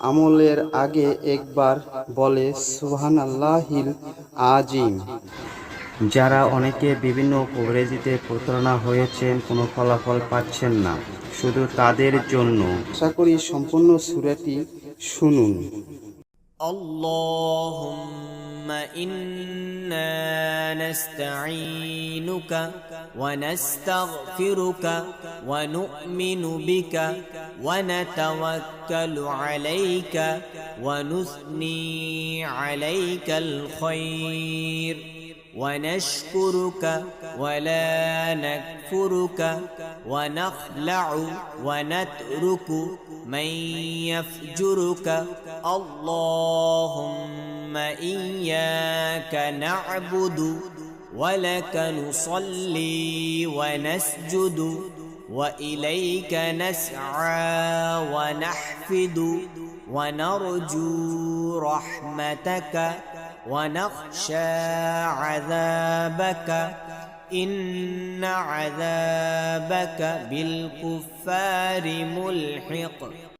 আমলের আগে একবার বলে সুবহান আল্লাহিল আজিম যারা অনেকে বিভিন্ন কভারেজিতে প্রতারণা হয়েছেন কোনো ফলাফল পাচ্ছেন না শুধু তাদের জন্য আশা করি সম্পূর্ণ সুরাটি শুনুন اللهم إنا نستعينك ونستغفرك ونؤمن بك ونتوكل عليك ونثني عليك الخير. ونشكرك ولا نكفرك ونخلع ونترك من يفجرك. اللهم إياك نعبد ولك نصلي ونسجد وإليك نسعى ونحفد ونرجو رحمتك. ونخشى عذابك إن عذابك بالكفار ملحق.